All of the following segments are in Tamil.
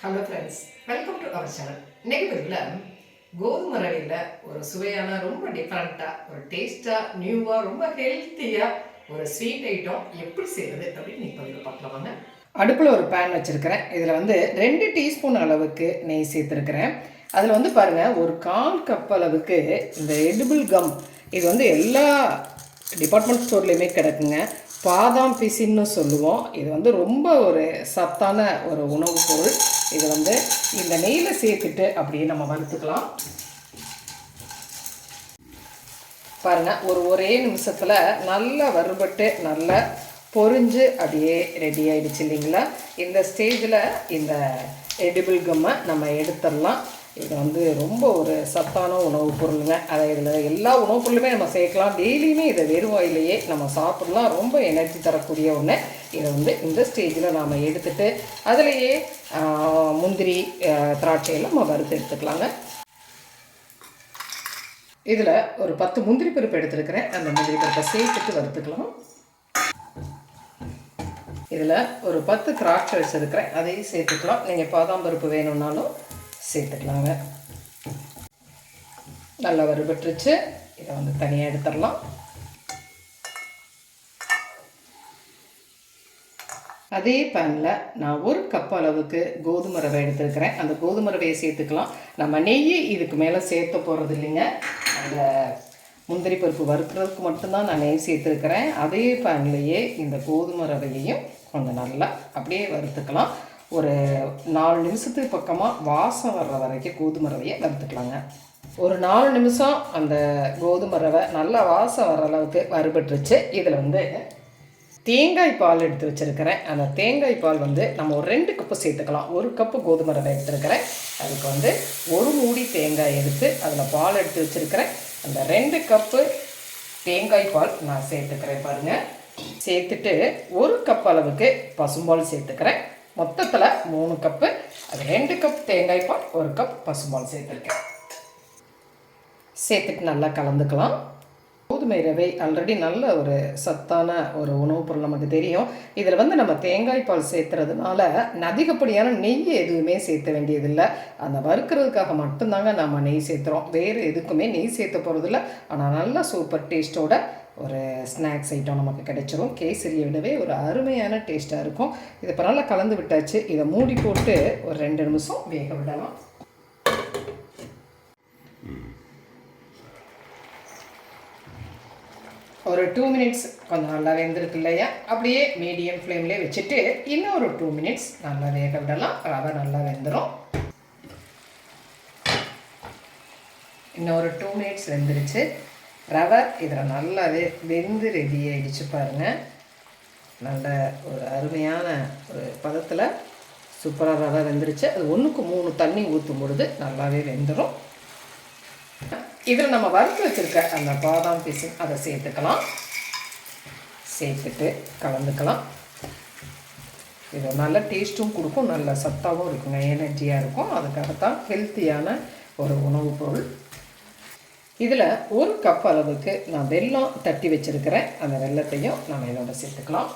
Hello friends welcome to our channel இன்னைக்கு பதிவில் கோதுமை ரவையில் ஒரு சுவையான ரொம்ப டிஃப்ரெண்ட்டாக ஒரு டேஸ்ட்டாக நியூவாக ரொம்ப ஹெல்த்தியாக ஒரு ஸ்வீட் ஐட்டம் எப்படி செய்கிறது அப்படின்னு நீங்கள் பதிவில் பார்க்கலாம் வாங்க. அடுப்பில் ஒரு பேன் வச்சுருக்கிறேன். இதில் வந்து ரெண்டு டீஸ்பூன் அளவுக்கு நெய் சேர்த்துருக்கிறேன். அதில் வந்து பாருங்கள் ஒரு கால் கப் அளவுக்கு இந்த எடிபிள் கம் இது வந்து எல்லா டிபார்ட்மெண்ட் ஸ்டோர்லேயுமே கிடக்குங்க. பாதாம் பிசின்னு சொல்லுவோம். இது வந்து ரொம்ப ஒரு சத்தான ஒரு உணவுப் பொருள். இது வந்து இந்த நெய்யில் சேர்த்துட்டு அப்படியே நம்ம வறுத்துக்கலாம். பாருங்க ஒரு ஒரே நிமிஷத்தில் நல்லா வறுபட்டு நல்லா பொரிஞ்சு அப்படியே ரெடி ஆகிடுச்சு இல்லைங்களா? இந்த ஸ்டேஜில் இந்த எடிபிள் கம்மை நம்ம எடுத்துடலாம். இது வந்து ரொம்ப ஒரு சத்தான உணவுப் பொருளுங்க. அதை இதில் எல்லா உணவுப் பொருளுமே நம்ம சேர்க்கலாம். டெய்லியுமே இதை வெறுவாயிலேயே நம்ம சாப்பிட்லாம். ரொம்ப எனர்ஜி தரக்கூடிய ஒன்று இதை வந்து இந்த ஸ்டேஜில் நாம் எடுத்துகிட்டு அதுலேயே முந்திரி திராட்சையெல்லாம் நம்ம வறுத்து எடுத்துக்கலாங்க. இதில் ஒரு பத்து முந்திரி பருப்பு எடுத்துருக்கிறேன். அந்த முந்திரி பருப்பை சேர்த்துட்டு வறுத்துக்கலாம். இதில் ஒரு பத்து திராட்சை வச்சுருக்கிறேன். அதையும் சேர்த்துக்கலாம். நீங்கள் பாதாம் பருப்பு வேணும்னாலும் சேர்த்துக்கலாங்க. நல்லா வறுபட்டுருச்சு. இதை வந்து தனியாக எடுத்துடலாம். அதே பேனில் நான் ஒரு கப் அளவுக்கு கோதுமை ரவை எடுத்துருக்கிறேன். அந்த கோதுமை ரவையை சேர்த்துக்கலாம். நம்ம நெய் இதுக்கு மேலே சேர்த்த போகிறது இல்லைங்க. அந்த முந்திரி பருப்பு வறுக்கிறதுக்கு மட்டும்தான் நான் நெய் சேர்த்துருக்கிறேன். அதே பேன்லேயே இந்த கோதுமை ரவையையும் கொஞ்சம் நல்லா அப்படியே வறுத்துக்கலாம். ஒரு நாலு நிமிஷத்துக்கு பக்கமாக வாசம் வர்ற வரைக்கும் கோதுமை ரவையை வறுத்துக்கலாங்க. ஒரு நாலு நிமிஷம் அந்த கோதுமை ரவை நல்லா வாசம் வர அளவுக்கு வறுபட்டுருச்சு. இதில் வந்து தேங்காய் பால் எடுத்து வச்சுருக்கிறேன். அந்த தேங்காய் பால் வந்து நம்ம ஒரு ரெண்டு கப்பு சேர்த்துக்கலாம். ஒரு கப்பு கோதுமை ரவை எடுத்துருக்கிறேன். அதுக்கு வந்து ஒரு மூடி தேங்காய் எடுத்து அதில் பால் எடுத்து வச்சுருக்கிறேன். அந்த ரெண்டு கப்பு தேங்காய் பால் நான் சேர்த்துக்கிறேன் பாருங்கள் சேர்த்துட்டு ஒரு கப் அளவுக்கு பசும்பால் சேர்த்துக்கிறேன். மொத்தத்தில் மூணு கப்பு அது ரெண்டு கப் தேங்காய் பால் ஒரு கப் பசும்பால் சேர்த்துருக்கேன். சேர்த்துட்டு நல்லா கலந்துக்கலாம். கோதுமை ரவை ஆல்ரெடி நல்ல ஒரு சத்தான ஒரு உணவுப் பொருள் நமக்கு தெரியும். இதில் வந்து நம்ம தேங்காய் பால் சேர்த்துறதுனால அதிகப்படியான நெய் எதுவுமே சேர்த்த வேண்டியதில்லை. அந்த வறுக்கிறதுக்காக மட்டும்தாங்க நம்ம நெய் சேர்த்துறோம். வேறு எதுக்குமே நெய் சேர்த்த போகிறதில்ல ஆனால் நல்ல சூப்பர் டேஸ்ட்டோட ஒரு ஸ்நாக்ஸ் ஐட்டம் நமக்கு கிடைச்சிரும். கேசரியை விடவே ஒரு அருமையான டேஸ்ட்டாக இருக்கும். இதை இப்போ நல்லா கலந்து விட்டாச்சு. இதை மூடி போட்டு ஒரு ரெண்டு நிமிஷம் வேக விடலாம். ஒரு டூ மினிட்ஸ் கொஞ்சம் நல்லா வெந்திருக்கு இல்லையா? அப்படியே மீடியம் ஃப்ளேம்லேயே வச்சுட்டு இன்னும் ஒரு டூ மினிட்ஸ் நல்லா வேக விடலாம். ரவை நல்லா வெந்துடும் இன்னும் ஒரு டூ மினிட்ஸ் வெந்துருச்சு. ரவை இதில் நல்லாவே வெந்து ரெடி ஆகிடுச்சு பாருங்கள் நல்ல ஒரு அருமையான ஒரு பதத்தில் சூப்பராக ரவை வெந்துருச்சு. அது ஒன்றுக்கு மூணு தண்ணி ஊற்றும் பொழுது நல்லாவே வெந்துடும் இதில் நம்ம வறுத்து வச்சுருக்க அந்த பாதாம் பீஸும் அதை சேர்த்துக்கலாம். சேர்த்துட்டு கலந்துக்கலாம். இது நல்ல டேஸ்ட்டும் கொடுக்கும். நல்ல சத்தாகவும் இருக்குங்க எனர்ஜியாக இருக்கும். அதுக்காகத்தான் ஹெல்த்தியான ஒரு உணவுப் பொருள். இதில் ஒரு கப் அளவுக்கு நான் வெல்லம் தட்டி வச்சுருக்கிறேன். அந்த வெல்லத்தையும் நம்ம இதோட சேர்த்துக்கலாம்.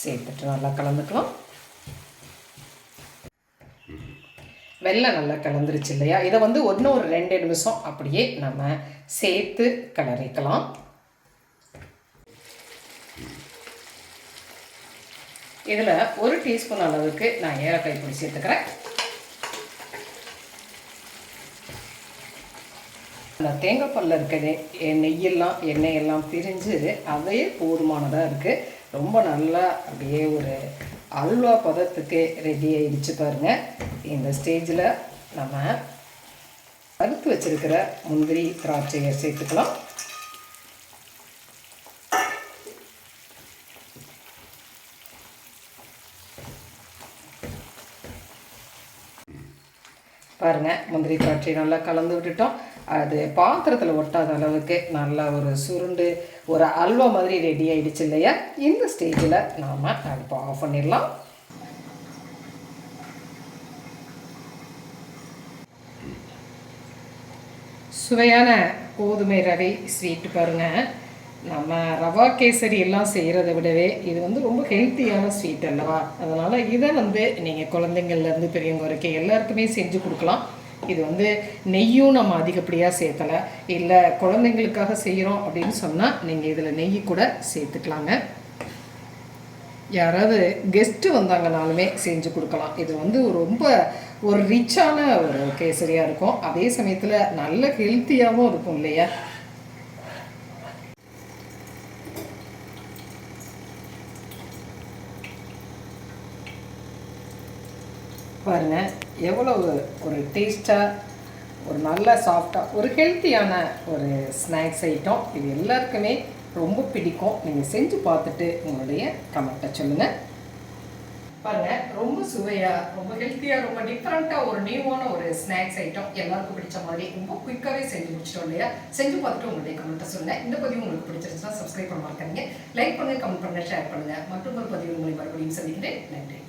சேர்த்துட்டு நல்லா கலந்துக்கலாம். வெள்ளம் நல்லா கலந்துருச்சு இல்லையா? இதை வந்து ஒன்று ஒரு ரெண்டு நிமிஷம் அப்படியே நம்ம சேர்த்து கிளறிக்கலாம் இதில் ஒரு டீஸ்பூன் அளவுக்கு நான் ஏலக்காய் பொடி சேர்த்துக்கிறேன். அந்த தேங்காய் பாலில் இருக்க நெய் நெய்யெல்லாம் எண்ணெய் எல்லாம் பிரிஞ்சு அதே போதுமானதாக இருக்குது ரொம்ப நல்லா அப்படியே ஒரு அல்வா பதத்துக்கு ரெடி ஆயிடுச்சு பாருங்கள் இந்த ஸ்டேஜில் நம்ம வறுத்து வச்சிருக்கிற முந்திரி திராட்சையை சேர்த்துக்கலாம். பாருங்கள் முந்திரி திராட்சை நல்லா கலந்து விட்டுட்டோம். அது பாத்திரத்தில் ஒட்டாத அளவுக்கு நல்லா ஒரு சுருண்டு ஒரு அல்வா மாதிரி ரெடி ஆயிடுச்சு இல்லையா? இந்த ஸ்டேஜில் நாம் அடுப்பை ஆஃப் பண்ணிடலாம். சுவையான கோதுமை ரவை ஸ்வீட் பாருங்கள் நம்ம ரவா கேசரி எல்லாம் செய்கிறத விடவே இது வந்து ரொம்ப ஹெல்த்தியான ஸ்வீட் அல்லவா? அதனால் இதை வந்து நீங்கள் குழந்தைங்கள்லேருந்து பெரியவங்க வரைக்கும் எல்லாருக்குமே செஞ்சு கொடுக்கலாம். இது வந்து நெய்யும் நம்ம அதிகப்படியாக சேர்த்தலை. இல்லை குழந்தைங்களுக்காக செய்கிறோம் அப்படின்னு சொன்னால் நீங்கள் இதில் நெய் கூட சேர்த்துக்கலாங்க. யாராவது கெஸ்ட்டு வந்தாங்கனாலுமே செஞ்சு கொடுக்கலாம். இது வந்து ரொம்ப ஒரு ரிச்சான ஒரு கேசரியாக இருக்கும். அதே சமயத்தில் நல்ல ஹெல்த்தியாகவும் இருக்கும் இல்லையா? பாருங்க எவ்வளவு ஒரு டேஸ்ட்டாக ஒரு நல்ல சாஃப்டாக ஒரு ஹெல்த்தியான ஒரு ஸ்நாக்ஸ் ஐட்டம் இது எல்லாருக்குமே ரொம்ப பிடிக்கும். நீங்கள் செஞ்சு பார்த்துட்டு உங்களுடைய கமெண்ட்டை சொல்லுங்கள் பாருங்கள் ரொம்ப சுவையாக ரொம்ப ஹெல்த்தியாக ரொம்ப டிஃப்ரெண்ட்டாக ஒரு நியூவான ஒரு ஸ்நாக்ஸ் ஐட்டம் எல்லாருக்கும் பிடிச்ச மாதிரி ரொம்ப குயிக்காகவே செஞ்சு முடிச்சிட்டோம் இல்லையா? செஞ்சு பார்த்துட்டு உங்களுடைய கமெண்ட்டை சொல்லுங்கள் இந்த பதிவு உங்களுக்கு பிடிச்சிருச்சுன்னா சப்ஸ்கிரைப் பண்ண மாட்டேங்க லைக் பண்ணுங்கள் கமெண்ட் பண்ணுங்கள் ஷேர் பண்ணுங்கள் மற்றும் பதிவு உங்களை மறுபடியும் சந்திக்கிறேன். நன்றி.